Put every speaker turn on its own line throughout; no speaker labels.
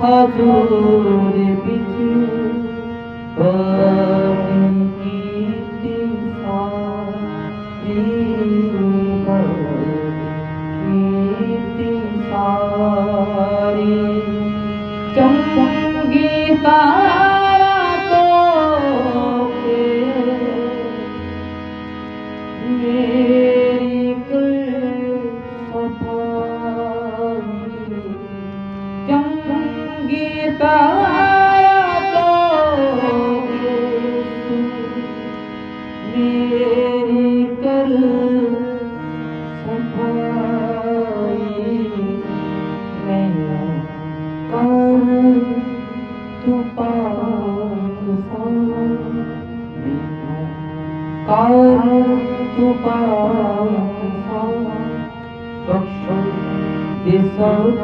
하늘의 빛을 받은 기띵사 이루가 기띵사리 정풍기 따라 떠오게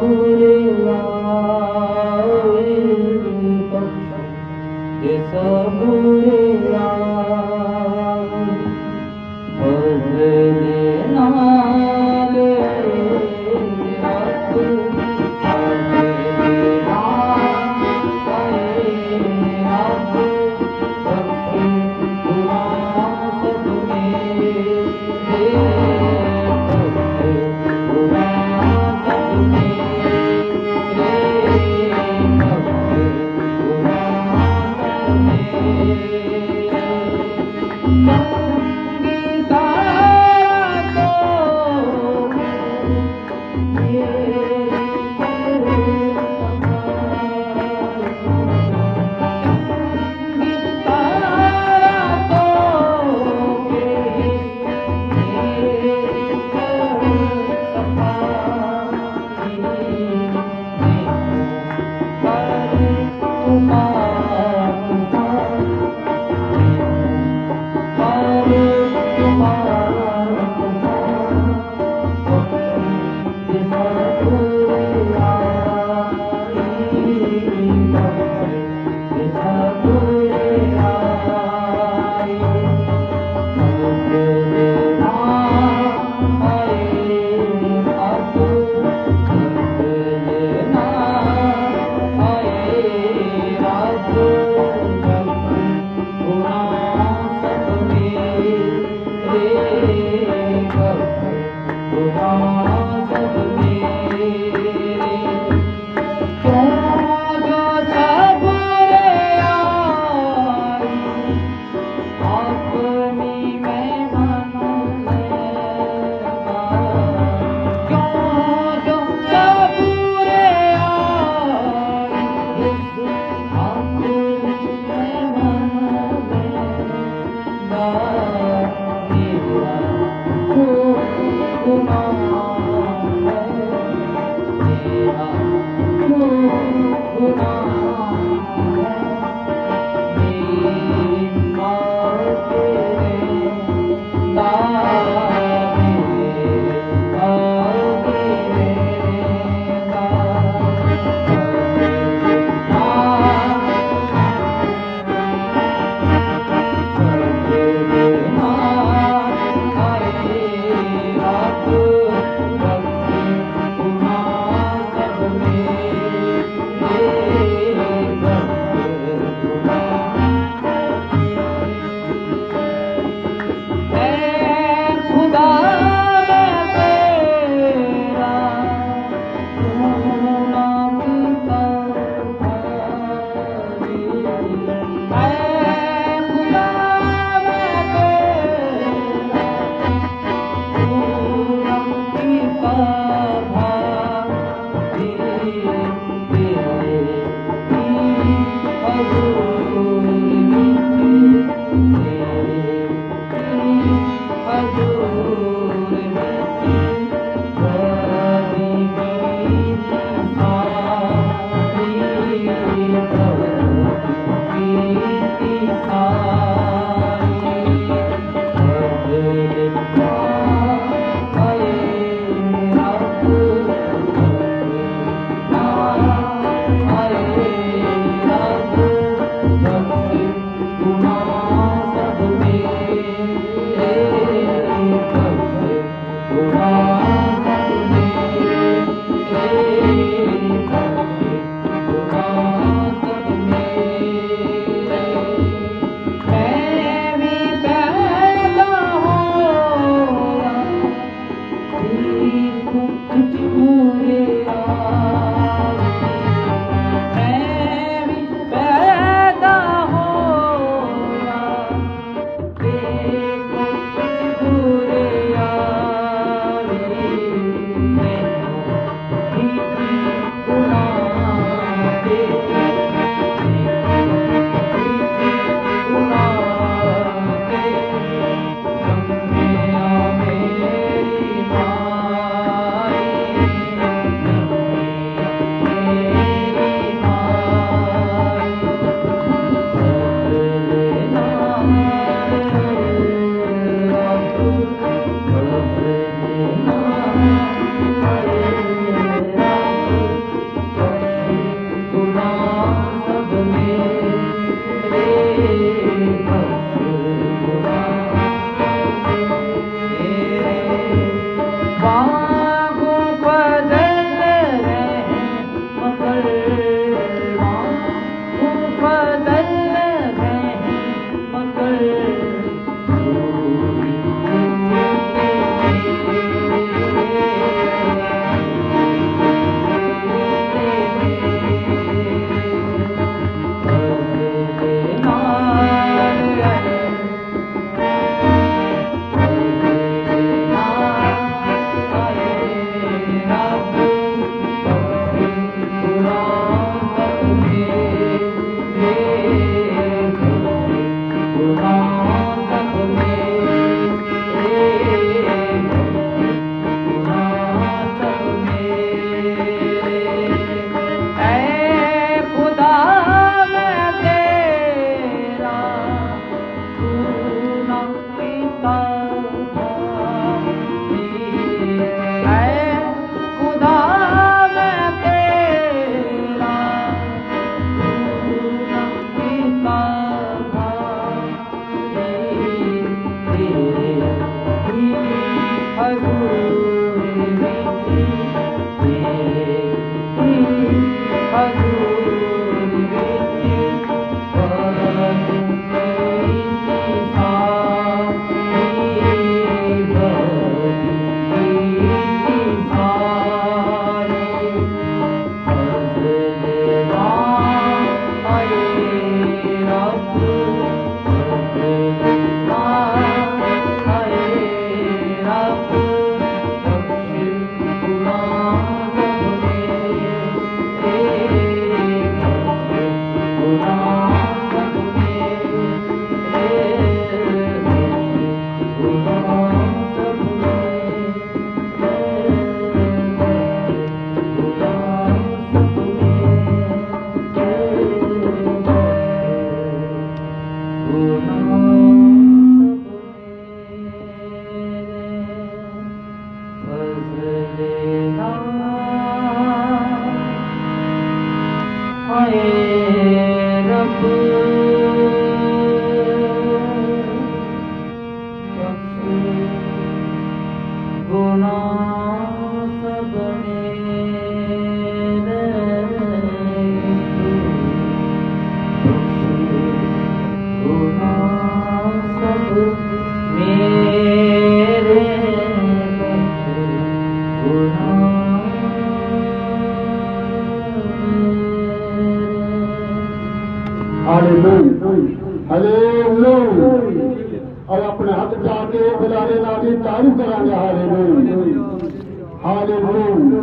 Guru Thank you.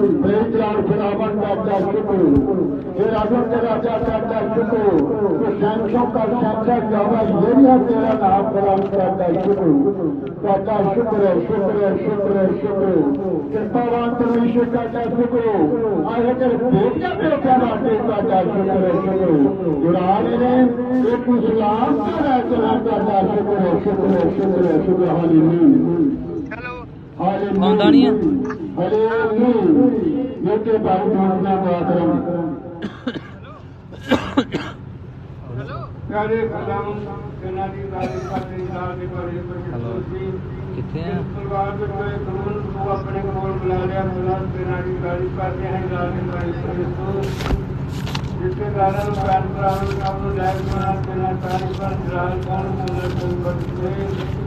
بھائی جان پھر امن کا چار چکو پھر امن کا راجا کا چار چکو تو سینسوں کا سینسا کیا ہوا یہ بھی ہے تیرا نام کلام کا چار چکو کہتا شکر ہے شکر ہے شکر ہے شکر کرپاوان پرمیشور کا چار چکو آگے کر بیٹا میرے کیا باتیں کا چار شکر ہے شکر قرآن نے ایک اسلام کا چلا کا چار شکر ہے شکر ہے شکر ہے شکر حالی نہیں ਆਉਂਦਾ ਨਹੀਂ ਹੈ? ਹਾਲੇਲੂਇਆ ਮੇਰੇ ਬਾਰੇ ਮਾਰਨਾ ਬਾਦਰਮ
ਪਿਆਰੇ ਖੁਦਾਵੰਦ ਜਿਨ੍ਹਾਂ ਦੀ ਦਾਦੀ ਪਾਤਰੀ ਨਾਲ ਦੇ ਬਾਰੇ ਪ੍ਰਕਾਸ਼ ਸੀ
ਕਿੱਥੇ ਆ?
ਪਰਿਵਾਰ ਦੇ ਕੋਈ ਕਾਨੂੰਨ ਨੂੰ ਆਪਣੇ ਕੋਲ ਬੁਲਾ ਲਿਆ। ਖੁਦਾ ਜਿਨ੍ਹਾਂ ਦੀ ਦਾਦੀ ਪਾਤਰੀ ਹੈ ਨਾਲ ਦੇ ਬਾਰੇ ਪ੍ਰਕਾਸ਼ ਜਿੱਥੇ ਦਾਦਾ ਨੂੰ ਪਿਆਰ ਕਰਾਉਣ ਨੂੰ ਕੰਮ ਨੂੰ ਲੈ ਕੇ ਬਣਾ ਕੇ ਨਾ ਤਾਰੀ ਪਰ ਜਲਾਲ ਕੋਣ ਮੁੰਦਰ ਤੋਂ ਬਚੇ